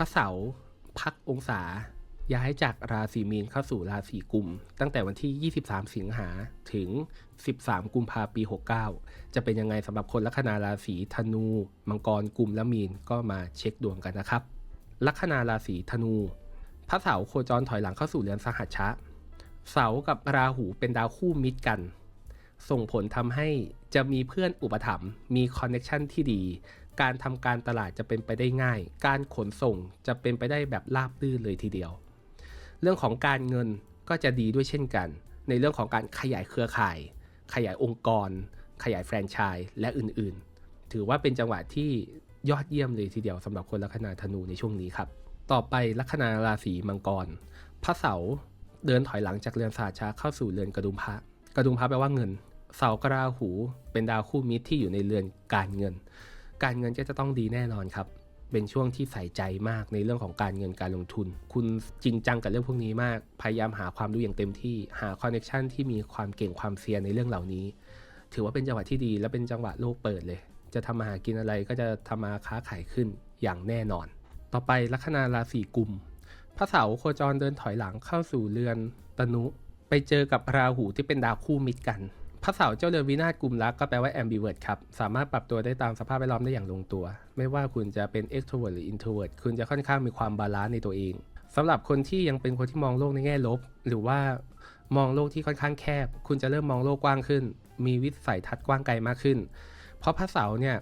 ระเสาร์พักองศา ย้ายจากราศีมีนเข้าสู่ราศีกุม ตั้งแต่วันที่ 23 สิงหาถึง 13 กุมภาพันธ์ปี 69 จะเป็นยังไงสำหรับคนลัคนาราศีธนู มังกรกุมและมีนก็มาเช็คดวงกันนะครับ ลัคนาราศีธนูพระเสาร์โคจรถอยหลังเข้าสู่เรือนสหัชชะ เสาร์กับราหูเป็นดาวคู่มิตรกัน ส่งผลทำให้จะมีเพื่อนอุปถัมภ์มีคอนเน็ชันที่ดี การทำการตลาดจะเป็นไปได้ง่าย การขนส่งจะเป็นไปได้แบบราบรื่นเลยทีเดียว เรื่องของการเงินก็จะดีด้วยเช่นกัน ในเรื่องของการขยายเครือข่าย ขยายองค์กร ขยายแฟรนไชส์และอื่นๆ ถือว่าเป็นจังหวะที่ยอดเยี่ยมเลยทีเดียวสำหรับคนลัคนาธนูในช่วงนี้ครับ ต่อไปลัคนาราศีมังกร พระเสาร์เดินถอยหลังจากเรือนสาชาเข้าสู่เรือนกระดุมพระกระดุมพระแปลว่าเงินเสากราหูเป็นดาวคู่มิตรที่อยู่ในเรือนการเงิน การเงินก็จะต้องดีแน่นอนครับ เป็นช่วงที่ใส่ใจมากในเรื่องของการเงินการลงทุน คุณจริงจังกับเรื่องพวกนี้มาก พยายามหาความรู้อย่างเต็มที่ หาคอนเน็ชันที่มีความเก่งความเซียนในเรื่องเหล่านี้ ถือว่าเป็นจังหวะที่ดีและเป็นจังหวะโลกเปิดเลย จะทำมาหากินอะไรก็จะทำมาค้าขายขึ้นอย่างแน่นอน ต่อไปลัคนาราศีกุมพระเสาร์โคจรเดินถอยหลังเข้าสู่เรือนตนุ ไปเจอกับราหูที่เป็นดาวคู่มิตรกัน พระเสาเจ้าเรือนวินาศกลุ่มรักก็แปลว่า ambivert ครับ สามารถปรับตัวได้ตามสภาพแวดล้อมได้อย่างลงตัว ไม่ว่าคุณจะเป็น extrovert หรือ introvert คุณจะค่อนข้างมีความบาลานซ์ในตัวเองสำหรับคนที่ยังเป็นคนที่มองโลกในแง่ลบ หรือว่ามองโลกที่ค่อนข้างแคบ คุณจะเริ่มมองโลกกว้างขึ้น มีวิสัยทัศน์กว้างไกลมากขึ้น เพราะพระเสาเนี่ย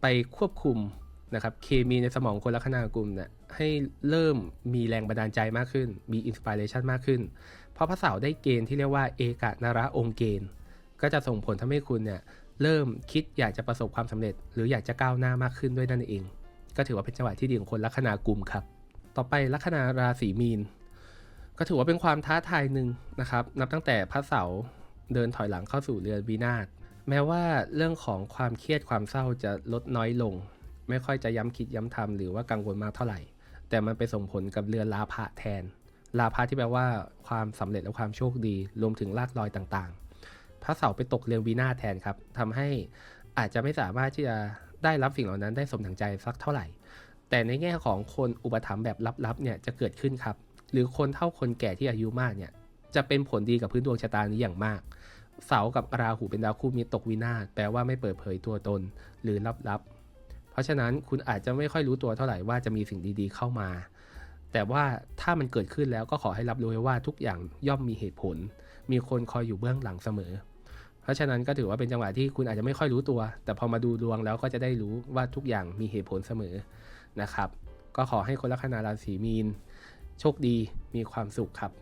ไปควบคุมนะครับเคมีในสมองคนลัคนากลุ่มเนี่ยให้เริ่มมีแรงบันดาลใจมากขึ้น มีอินสปิเรชันมากขึ้น เพราะพระเสาได้เกณฑ์ที่เรียกว่าเอกะนระองค์เกณฑ์ ก็จะส่งผลทำให้คุณเนี่ยเริ่มคิดอยากจะประสบความสำเร็จ หรืออยากจะก้าวหน้ามากขึ้นด้วยนั่นเอง ก็ถือว่าเป็นจังหวะที่ดีของคนลัคนากลุ่มครับ ต่อไปลัคนาราศีมีน ก็ถือว่าเป็นความท้าทายหนึ่งนะครับ นับตั้งแต่พระเสาเดินถอยหลังเข้าสู่เรือนวินาศแม้ว่าเรื่องของความเครียดความเศร้าจะลดน้อยลง ไม่ค่อยจะย้ำคิดย้ำทำหรือว่ากังวลมากเท่าไหร่ แต่มันไปส่งผลกับเรือนลาภะแทน ลาภะที่แปลว่าความสำเร็จและความโชคดีรวมถึงลากลอยต่างๆ พระเสาไปตกเรือนวินาแทนครับทำให้อาจจะไม่สามารถที่จะได้รับสิ่งเหล่านั้นได้สมดังใจสักเท่าไหร่ แต่ในแง่ของคนอุปถัมภ์แบบลับๆเนี่ยจะเกิดขึ้นครับ หรือคนเท่าคนแก่ที่อายุมากเนี่ยจะเป็นผลดีกับพื้นดวงชะตานี้อย่างมาก เสากับราหูเป็นดาวคู่มีตกวินาศแปลว่าไม่เปิดเผยตัวตนหรือลับๆ เพราะฉะนั้นคุณอาจจะไม่ค่อยรู้ตัวเท่าไหร่ว่าจะมีสิ่งดีๆเข้ามา แต่ว่าถ้ามันเกิดขึ้นแล้วก็ขอให้รับรู้ไว้ว่าทุกอย่างย่อมมีเหตุผล มีคนคอยอยู่เบื้องหลังเสมอ เพราะฉะนั้นก็ถือว่าเป็นจังหวะที่คุณอาจจะไม่ค่อยรู้ตัว แต่พอมาดูดวงแล้วก็จะได้รู้ว่าทุกอย่างมีเหตุผลเสมอนะครับ ก็ขอให้คนลัคนาราศีมีน โชคดีมีความสุขครับ